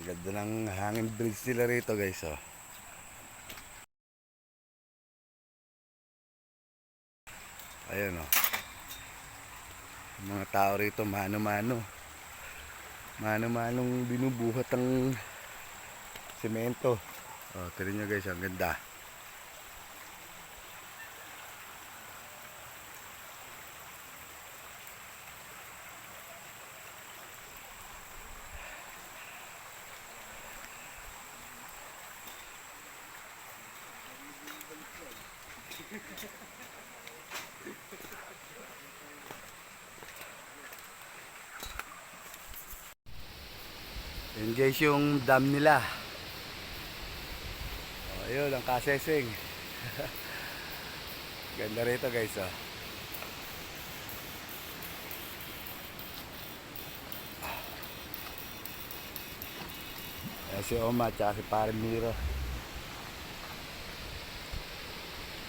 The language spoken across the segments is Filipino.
Ang ganda ng hangin bridge nila rito guys oh. Ayun oh. Mga tao rito mano-mano. Mano-manong binubuhat ang semento. Oh, tignan nyo guys, ang ganda. Yan guys yung dam nila. Oh, ayun, ang kasesing. Ganda rito guys oh. Ayan si Oma at si Pare Miro.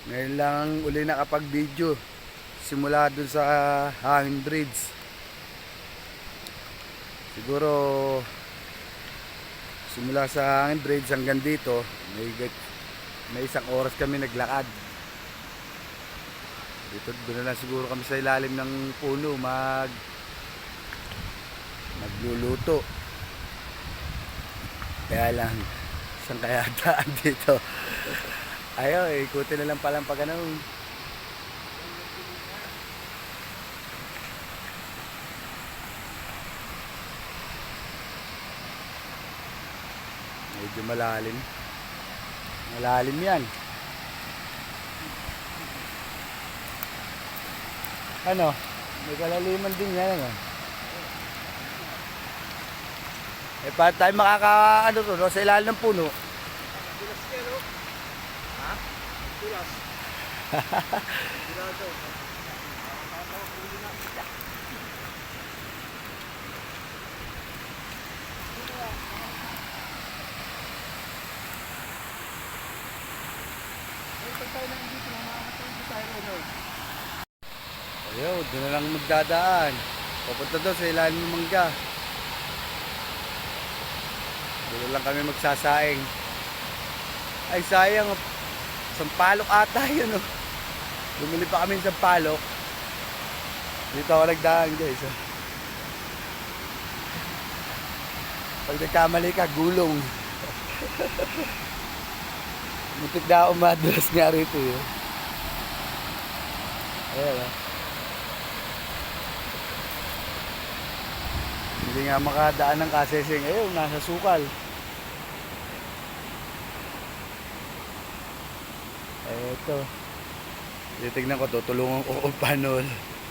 Ngayon lang uli nakapag-video. Simula dun sa hangin bridge. Siguro simula sa hangin bridge hanggang dito may, may isang oras kami naglakad dito doon na siguro kami sa ilalim ng puno mag magluluto kaya lang saan kaya dito ayaw ikutin na lang palang pag ano medyo malalim. Malalim yan. Ano? May kalaliman din yan ano? Eh paano tayo makaka ano to sa ilalim ng puno Ayaw, doon na lang magdadaan. Papunta doon sa ilalim ng mangga. Doon lang kami magsasaing. Ay sayang, sampalok ata yun. Oh. Bumili pa kami ng sampalok. Dito ako nagdaan guys. Oh. Pag nagkamali ka, gulong. Muntik na ako madulas nga rito eh. Ayan oh. Hindi nga makadaan ng kaseseng. Ayun, nasa sukal. Eto. Titignan ko, tutulungan ko kung paano,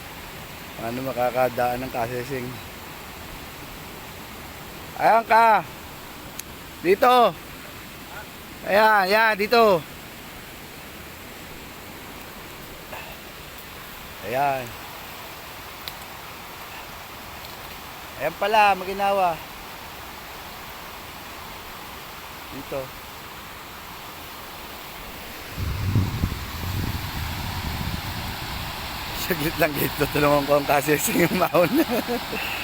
paano makakadaan ng kaseseng. Ayan ka! Dito! Ayan, ayan, dito! Ayan. Ayan pala, maginawa. Dito. Saglit lang dito, tulungan ko ang kasi sa mahon.